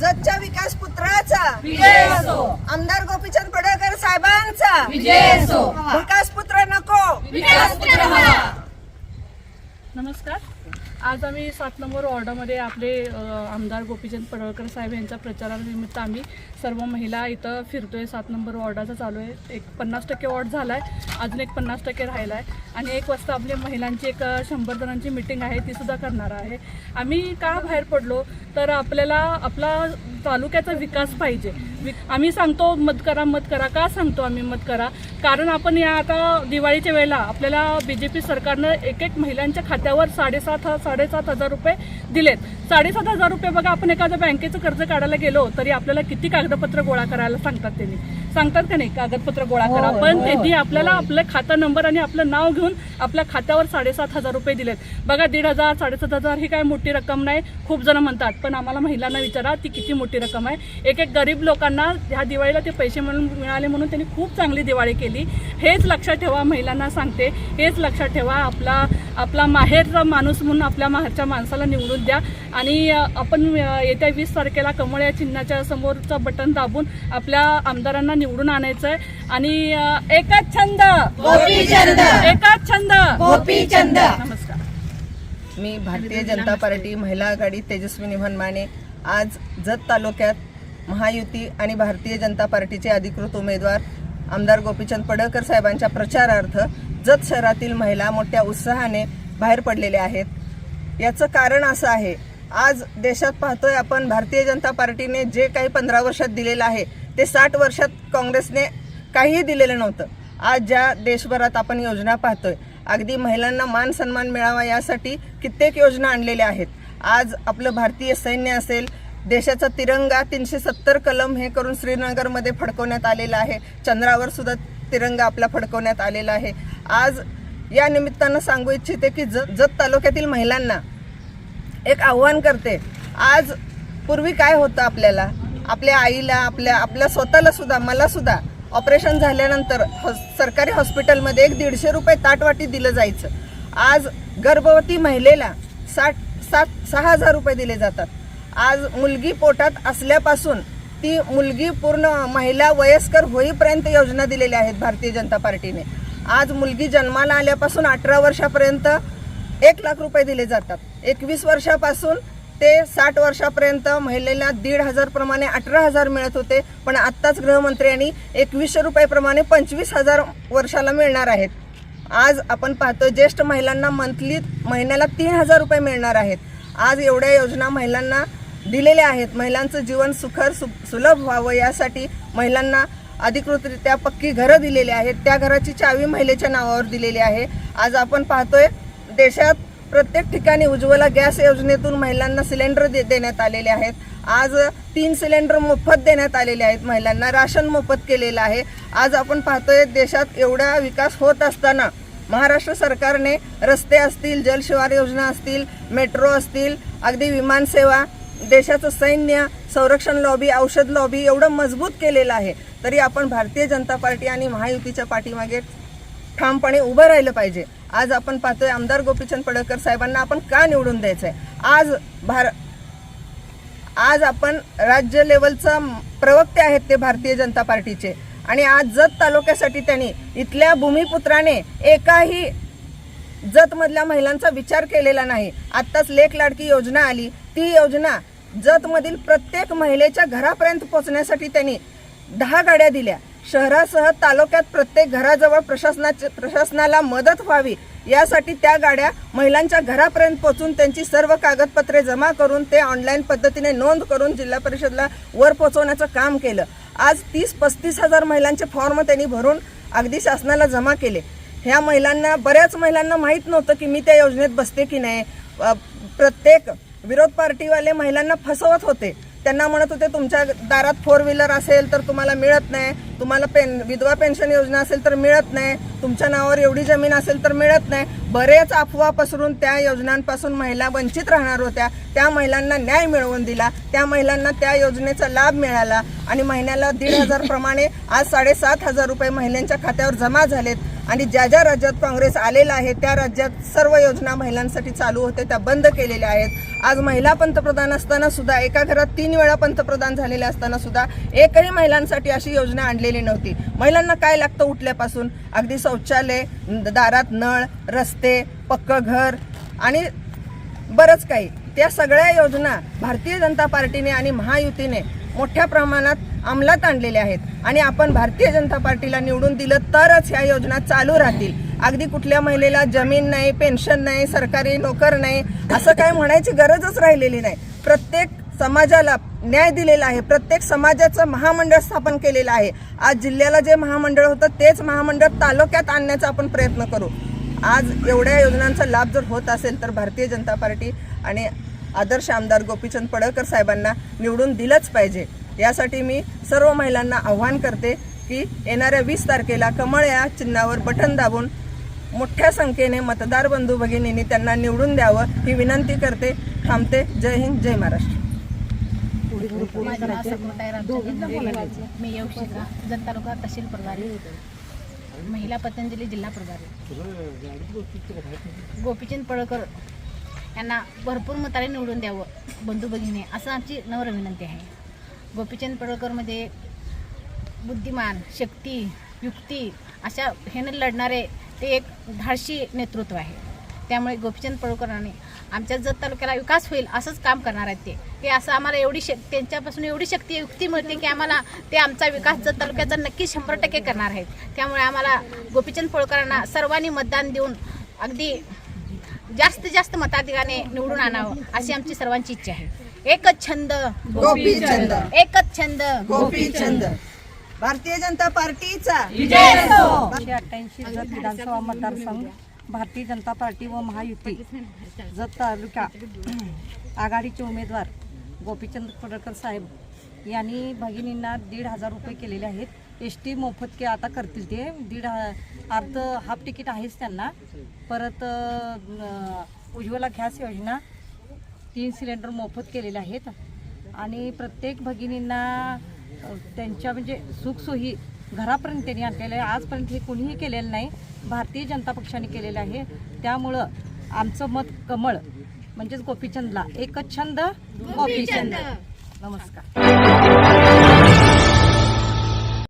जतच्या विकास पुत्राचा. विजय असो. आमदार गोपीचंद पडळकर साहेबांचा. विजय असो. विकास पुत्र नको. विकास पुत्र हवा नमस्कार. आज आम्ही सात नंबर वॉर्डामध्ये आपले आमदार गोपीचंद पडळकर साहेब यांच्या प्रचारानिमित्त आम्ही सर्व महिला इथं फिरतो आहे सात नंबर वॉर्डाचा चालू आहे. एक पन्नास टक्के वॉर्ड झाला आहे अजून एक पन्नास टक्के राहिला आहे आणि एक वाजता आपली महिलांची एक शंभर जणांची मिटिंग आहे. ती सुद्धा करणार आहे. आम्ही का बाहेर पडलो? तर आपल्याला आपला तालुक्याचा विकास पाहिजे. आम्ही सांगतो मत करा मत करा. का सांगतो आम्ही मत करा? कारण आपण या आता दिवाळीच्या वेळेला आपल्याला बी जे पी सरकारनं एक एक महिलांच्या खात्यावर साडेसात ह- साडेसात हजार रुपये दिलेत. साडेसात हजार रुपये बघा आपण एखाद्या बँकेचं कर्ज काढायला गेलो तरी आपल्याला किती कागदपत्र गोळा करायला सांगतात त्यांनी. सांगतात का नाही? कागदपत्र गोळा करा. पण त्यांनी आपल्याला आपलं खाता नंबर आणि आपलं नाव घेऊन आपल्या खात्यावर साडेसात हजार रुपये दिलेत. बघा दीड हजार साडेसात हजार ही काय मोठी रक्कम नाही. खूप जण म्हणतात पण आम्हाला महिलांना विचारा ती किती मोठी रक्कम आहे. एक एक गरीब लोकांना ह्या दिवाळीला ते पैसे म्हणून मिळाले म्हणून त्यांनी खूप चांगली दिवाळी केली. हेच लक्षात ठेवा महिलांना सांगते हेच लक्षात ठेवा आपला आपला माहेरचा माणूस म्हणून आपल्या माहेरच्या माणसाला निवडून द्या. आणि आपण येत्या वीस तारखेला कमळ या चिन्हाच्या समोरचं बटन दाबून आपल्या आमदारांना निवडून आणायचं आहे आणि एकच छंद! गोपीचंद एकच छंद! गोपीचंद नमस्कार. मी भारतीय जनता पार्टी महिला आघाडी तेजस्विनी भनमाने आज जत तालुक्यात महायुती आणि भारतीय जनता पार्टीचे अधिकृत उमेदवार आमदार गोपीचंद पडळकर साहेबांच्या प्रचारार्थ जत शहरातील महिला मोठ्या उत्साहाने बाहेर पडलेल्या आहेत. याचं कारण असं आहे आज देशात पाहतोय आपण भारतीय जनता पार्टीने जे काही पंधरा वर्षात दिलेलं आहे ते साठ वर्षात काँग्रेसने काहीही दिलेलं नव्हतं. आज ज्या देशभरात आपण योजना पाहतोय अगदी महिलांना मान सन्मान मिळावा यासाठी कित्येक योजना आणलेल्या आहेत. आज आपलं भारतीय सैन्य असेल देशाचा तिरंगा तीनशे सत्तर कलम हे करून श्रीनगरमध्ये फडकवण्यात आलेला आहे. चंद्रावर सुद्धा तिरंगा आपला फडकवण्यात आलेला आहे. आज या निमित्तानं सांगू इच्छिते की ज जत तालुक्यातील महिलांना एक आव्हान करते. आज पूर्वी काय होतं आपल्याला? आपल्या आईला आपल्या आपल्या स्वतःला सुद्धा मला सुद्धा ऑपरेशन झाल्यानंतर हॉस सरकारी हॉस्पिटलमध्ये एक दीडशे रुपये ताटवाटी दिलं जायचं. आज गर्भवती महिलेला साठ सात सहा हजार रुपये दिले जातात. आज मुलगी पोटात असल्यापासून ती मुलगी पूर्ण महिला वयस्कर होईपर्यंत योजना दिलेल्या आहेत भारतीय जनता पार्टीने. आज मुलगी जन्माला आल्यापासून अठरा वर्षापर्यंत एक लाख रुपये दिले जातात. एकवीस वर्षापासून ते साठ वर्षापर्यंत महिलेला दीड हजारप्रमाणे अठरा हजार मिळत होते. पण आत्ताच गृहमंत्र्यांनी एकवीसशे रुपयाप्रमाणे पंचवीस हजार वर्षाला मिळणार आहेत. आज आपण पाहतो ज्येष्ठ महिलांना मंथली महिन्याला तीन हजार रुपये मिळणार आहेत. आज एवढ्या योजना महिलांना दिलेले आहेत. महिलांचं जीवन सुखर सु सुलभ व्हावं यासाठी महिलांना अधिकृतरित्या पक्की घरं दिलेली आहेत. त्या घराची चावी महिलेच्या नावावर दिलेली आहे. आज आपण पाहतोय देशात प्रत्येक ठिकाणी उज्ज्वला गॅस योजनेतून महिलांना सिलेंडर दे देण्यात आलेले आहेत. आज तीन सिलेंडर मोफत देण्यात आलेले आहेत महिलांना. राशन मोफत केलेलं आहे. आज आपण पाहतोय देशात एवढा विकास होत असताना महाराष्ट्र सरकारने रस्ते असतील जलशिवार योजना असतील मेट्रो असतील अगदी विमानसेवा देशाचं सैन्य संरक्षण लॉबी औषध लॉबी एवढं मजबूत केलेलं आहे तरी आपण भारतीय जनता पार्टी आणि महायुतीच्या पाठीमागे ठामपणे उभं राहिलं पाहिजे. आज आपण पाहतोय आमदार गोपीचंद पडळकर साहेबांना आपण का निवडून द्यायचंय? आज भार आज आपण राज्य लेवलचा प्रवक्ते आहेत ते भारतीय जनता पार्टीचे. आणि आज जत तालुक्यासाठी त्यांनी इथल्या भूमिपुत्राने एकाही जतमधल्या महिलांचा विचार केलेला नाही. आत्ताच लेख लाडकी योजना आली. ती योजना जतमधील प्रत्येक महिलेच्या घरापर्यंत पोहोचण्यासाठी त्यांनी दहा गाड्या दिल्या. शहरासह तालुक्यात प्रत्येक घराजवळ प्रशासनाचे प्रशासनाला मदत व्हावी यासाठी त्या गाड्या महिलांच्या घरापर्यंत पोहोचून त्यांची सर्व कागदपत्रे जमा करून ते ऑनलाईन पद्धतीने नोंद करून जिल्हा परिषदला वर पोहोचवण्याचं काम केलं. आज तीस पस्तीस हजार महिलांचे फॉर्म त्यांनी भरून अगदी शासनाला जमा केले. ह्या महिलांना बऱ्याच महिलांना माहीत नव्हतं की मी त्या योजनेत बसते की नाही. प्रत्येक विरोध पार्टीवाले महिलांना फसवत होते. त्यांना म्हणत होते तुमच्या दारात फोर व्हीलर असेल तर तुम्हाला मिळत नाही. तुम्हाला पेन विधवा पेन्शन योजना असेल तर मिळत नाही. तुमच्या नावावर एवढी जमीन असेल तर मिळत नाही. बरेच अफवा पसरून त्या योजनांपासून महिला वंचित राहणार होत्या. त्या महिलांना न्याय मिळवून दिला. त्या महिलांना त्या योजनेचा लाभ मिळाला. आणि महिन्याला दीड हजारप्रमाणे आज साडेसात हजार रुपये महिलांच्या खात्यावर जमा झालेत. आणि ज्या ज्या राज्यात काँग्रेस आलेला आहे त्या राज्यात सर्व योजना महिलांसाठी चालू होते त्या बंद केलेल्या आहेत. आज महिला पंतप्रधान असताना सुद्धा एका घरात तीन वेळा पंतप्रधान झालेल्या असताना सुद्धा एकही महिलांसाठी अशी योजना आणलेली नव्हती. महिलांना काय लागतं उठल्यापासून? अगदी शौचालय दारात नळ रस्ते पक्क घर आणि बरंच काही. त्या सगळ्या योजना भारतीय जनता पार्टीने आणि महायुतीने मोठ्या प्रमाणात अंमलात आणलेले आहेत. आणि आपण भारतीय जनता पार्टीला निवडून दिलं तरच ह्या योजना चालू राहतील. अगदी कुठल्या महिलेला जमीन नाही पेन्शन नाही सरकारी नोकर नाही असं काय म्हणायची गरजच राहिलेली नाही. प्रत्येक समाजाला न्याय दिलेला आहे. प्रत्येक समाजाचं महामंडळ स्थापन केलेलं आहे. आज जिल्ह्याला जे महामंडळ होतं तेच महामंडळ तालुक्यात आणण्याचा आपण प्रयत्न करू. आज एवढ्या योजनांचा लाभ जर होत असेल तर भारतीय जनता पार्टी आणि आदर्श आमदार गोपीचंद पडळकर साहेबांना निवडून दिलंच पाहिजे. यासाठी मी सर्व महिलांना आव्हान करते की येणाऱ्या वीस तारखेला कमळ या चिन्हावर बटन दाबून मोठ्या संख्येने मतदार बंधू भगिनींनी त्यांना निवडून द्यावं ही विनंती करते. थांबते. जय हिंद. जय महाराष्ट्र. मी जत तालुका तहसील प्रभारी महिला पतंजली जिल्हा प्रभारी. गोपीचंद पळकर यांना भरपूर मताने निवडून द्यावं. बंधू भगिनी असं आमची नम्र विनंती आहे. गोपीचंद पडळकरमध्ये बुद्धिमान शक्ती युक्ती अशा ह्याने लढणारे ते एक धाडशी नेतृत्व आहे. त्यामुळे गोपीचंद पडळकरांनी आमच्या जत तालुक्याला विकास होईल असंच काम करणार आहेत ते. ते असं आम्हाला एवढी शक् त्यांच्यापासून एवढी शक्ती युक्ती मिळते की आम्हाला ते आमचा विकास जत तालुक्याचा नक्की शंभर टक्के करणार आहेत. त्यामुळे आम्हाला गोपीचंद पडळकरांना सर्वांनी मतदान देऊन अगदी जास्तीत जास्त मताधिकाने निवडून आणावं अशी आमची सर्वांची इच्छा आहे. एकच छंद. गोपीचंद एकच छंद. गोपीचंद भारतीय जनता पार्टीचा. विजय एकशे अठ्ठ्याऐंशी जत विधानसभा मतदारसंघ भारतीय जनता पार्टी व महायुती जत तालुका आघाडीचे उमेदवार गोपीचंद पडळकर साहेब यांनी भगिनींना दीड हजार रुपये केलेले आहेत. एस टी मोफत के आता करतील ते. दीड अर्ध हाफ तिकीट आहेच त्यांना. परत उज्ज्वला गॅस योजना तीन सिलेंडर मोफत केलेले आहेत. आणि प्रत्येक भगिनींना त्यांच्या म्हणजे सुखसोयी घरापर्यंत त्यांनी आणलेलं आहे आजपर्यंत हे कुणीही केलेलं नाही. भारतीय जनता पक्षाने केलेलं आहे. त्यामुळं आमचं मत कमळ म्हणजेच गोपीचंदला. एकच छंद गोपीचंद. नमस्कार.